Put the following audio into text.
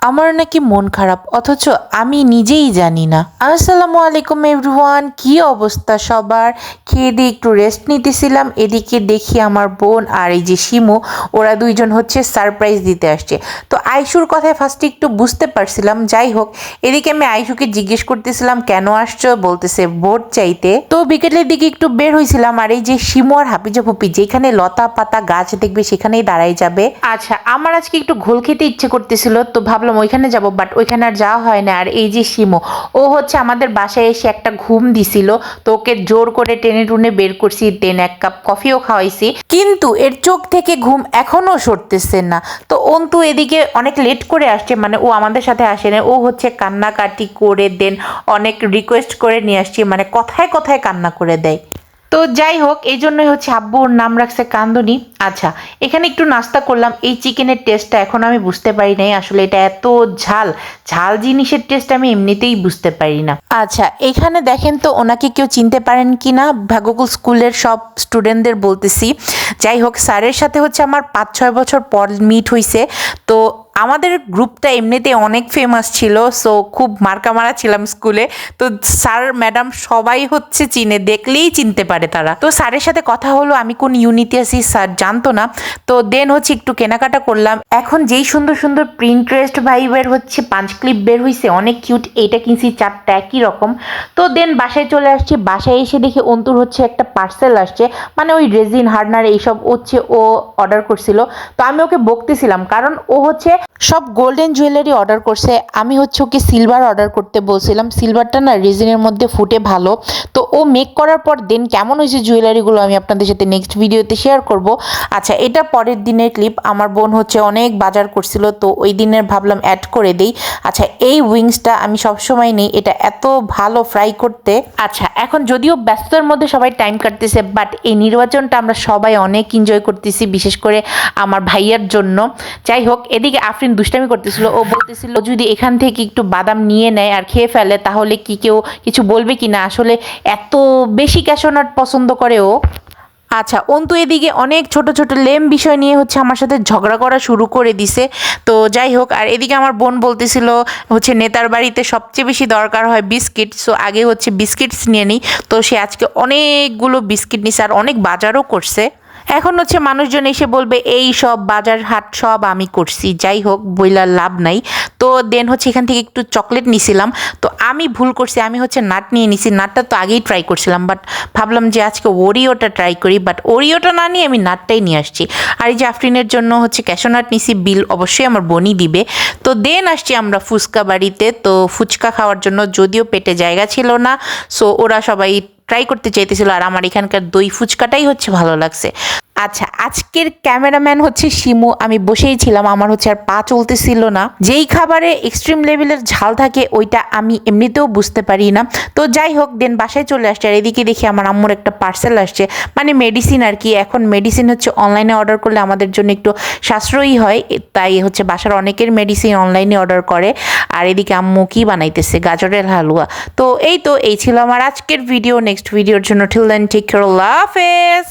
আমার নাকি মন খারাপ, অথচ আমি নিজেই জানি না। আসসালামু আলাইকুম এভরিওয়ান, কি অবস্থা সবার? খেয়ে দিয়ে একটু রেস্ট নিতেছিলাম, এদিকে দেখি আমার বোন আর এই যে শিমু, ওরা দুইজন হচ্ছে সারপ্রাইজ দিতে আসছে। তো আইশুর কথায় ফার্স্টে একটু বুঝতে পারছিলাম, যাই হোক। এদিকে আমি আইশুকে জিজ্ঞেস করতেছিলাম, কেন আসছো? বলতেছে, ভোট চাইতে। তো বিকেলের দিকে একটু বের হয়েছিলাম আর এই যে শিমু আর হাপিজা ফুপি, যেখানে লতা পাতা গাছ দেখবে সেখানেই দাঁড়াই যাবে। আচ্ছা আমার আজকে একটু ঘোল খেতে ইচ্ছে করতেছিল, তো ভাবলাম ওইখানে যাব বাট ওইখানে আর যাওয়া হয় না। আর এই যে শিমু, ও হচ্ছে আমাদের বাসায় এসে একটা ঘুম দিছিল, তো ওকে জোর করে টেনে টুনে বের করছি, দেন এক কাপ কফিও খাওয়াইছি। কিন্তু এর চোখ থেকে ঘুম এখনও সরতেছে না। তো অন্তু এদিকে অনেক লেট করে আসছে মানে ও আমাদের সাথে আসে না ও হচ্ছে কান্নাকাটি করে দেন, অনেক রিকোয়েস্ট করে নিয়ে আসছে মানে কথায় কথায় কান্না করে দেয়। তো যাই হোক, এই জন্যই হচ্ছে আব্বুর নাম রাখছে কান্দনি। আচ্ছা এখানে একটু নাস্তা করলাম। এই চিকেনের টেস্টটা এখন আমি বুঝতে পারি নাই, আসলে এটা এত ঝাল। ঝাল জিনিসের টেস্ট আমি এমনিতেই বুঝতে পারি না। আচ্ছা এখানে দেখেন তো ওনাকে কেউ চিনতে পারেন কি না ভাগ্যকুল স্কুলের সব স্টুডেন্টদের বলতেছি। যাই হোক, স্যারের সাথে হচ্ছে আমার পাঁচ ছয় বছর পর মিট হয়েছে তো আমাদের গ্রুপটা এমনিতে অনেক ফেমাস ছিল সো খুব মার্কা মারা ছিলাম স্কুলে তো স্যার ম্যাডাম সবাই হচ্ছে চিনে, দেখলেই চিনতে পারে তারা। তো স্যারের সাথে কথা হলো, আমি কোন ইউনিটে আছি স্যার জানতো না। তো দেন হচ্ছে একটু কেনাকাটা করলাম। এখন যেই সুন্দর সুন্দর প্রিন্টারেস্ট ভাইবের হচ্ছে পাঁচ ক্লিপ বের হয়েছে অনেক কিউট এইটা কিনছি চারটা একই রকম। তো দেন বাসায় চলে আসছি, বাসায় এসে দেখি অন্তুর হচ্ছে একটা পার্সেল আসছে মানে ওই রেজিন হার্ডনার এইসব হচ্ছে ও অর্ডার করছিল। তো আমি ওকে বকতেছিলাম, কারণ ও হচ্ছে সব গোল্ডেন জুয়েলারি অর্ডার করছে। আমি হচ্ছে ওকে সিলভার অর্ডার করতে বলছিলাম। সিলভারটা না রিজিনের মধ্যে ফুটে ভালো। ও মেক করার পর দেন কেমন হয়েছে জুয়েলারিগুলো আমি আপনাদের সাথে নেক্সট ভিডিওতে শেয়ার করব। আচ্ছা এটা পরের দিনের ক্লিপ আমার বোন হচ্ছে অনেক বাজার করছিল, তো ওই দিনের ভাবলাম অ্যাড করে দেই। আচ্ছা এই উইংসটা আমি সবসময় নেই, এটা এত ভালো ফ্রাই করতে। আচ্ছা এখন যদিও ব্যস্ততার মধ্যে সবাই টাইম কাটতেছে বাট এই নির্বাচনটা আমরা সবাই অনেক এনজয় করতেছি, বিশেষ করে আমার ভাইয়ার জন্য। যাই হোক, এদিকে আফরিন দুষ্টামি করতেছিল, ও বলতেছিল যদি এখান থেকে একটু বাদাম নিয়ে নেয় আর খেয়ে ফেলে, তাহলে কি কেউ কিছু বলবে কি না আসলে এত বেশি ক্যাশনাট পছন্দ করে ও। আচ্ছা অন্তু এদিকে অনেক ছোট ছোট লেম বিষয় নিয়ে হচ্ছে আমার সাথে ঝগড়া করা শুরু করে দিছে। তো যাই হোক, আর এদিকে আমার বোন বলতেছিল হচ্ছে নেতার বাড়িতে সবচেয়ে বেশি দরকার হয় বিস্কিট সো আগে হচ্ছে বিস্কিটস নিয়ে নিই। তো সে আজকে অনেকগুলো বিস্কিট নিছে আর অনেক বাজারও করছে। এখন হচ্ছে মানুষজন এসে বলবে, এই সব বাজার হাট সব আমি করছি, যাই হোক বইলার লাভ নাই। তো দেন হচ্ছে এখান থেকে একটু চকলেট নিছিলাম। তো আমি ভুল করছি, আমি হচ্ছে নাট নিয়ে নিছি, নাটটা তো আগেই ট্রাই করছিলাম বাট ভাবলাম যে আজকে ওরিওটা ট্রাই করি বাট ওরিওটা না নিয়ে আমি নাটটাই নিয়ে আসছি। আর এই যে জন্য হচ্ছে ক্যাশো নাট নিছি বিল অবশ্যই আমার বনি দিবে। তো দেন আসছি আমরা ফুচকা বাড়িতে, তো ফুচকা খাওয়ার জন্য যদিও পেটে জায়গা ছিল না সো ওরা সবাই ট্রাই করতে চাইতেছিল আর আমার এখানকার দই ফুচকাটাই হচ্ছে ভালো লাগছে। আচ্ছা আজকের ক্যামেরাম্যান হচ্ছে শিমু। আমি বসেই ছিলাম, আমার হচ্ছে আর পা চলতেছিল না। যেই খাবারে এক্সট্রিম লেভেলের ঝাল থাকে, ওইটা আমি এমনিতেও বুঝতে পারি না। তো যাই হোক, দেন বাসায় চলে আসছে, আর এদিকে দেখি আমার আম্মুর একটা পার্সেল আসছে। মানে মেডিসিন আর কি, এখন মেডিসিন হচ্ছে অনলাইনে অর্ডার করলে আমাদের জন্য একটু সাশ্রয়ী হয়। তাই হচ্ছে বাসার অনেকের মেডিসিন অনলাইনে অর্ডার করে। আর এদিকে আম্মু কি বানাইতেছে? গাজরের হালুয়া। তো এই তো, এই ছিল আমার আজকের ভিডিও নেক্সট ভিডিওর জন্য ঠিল দেন আল্লাহ হাফেজ।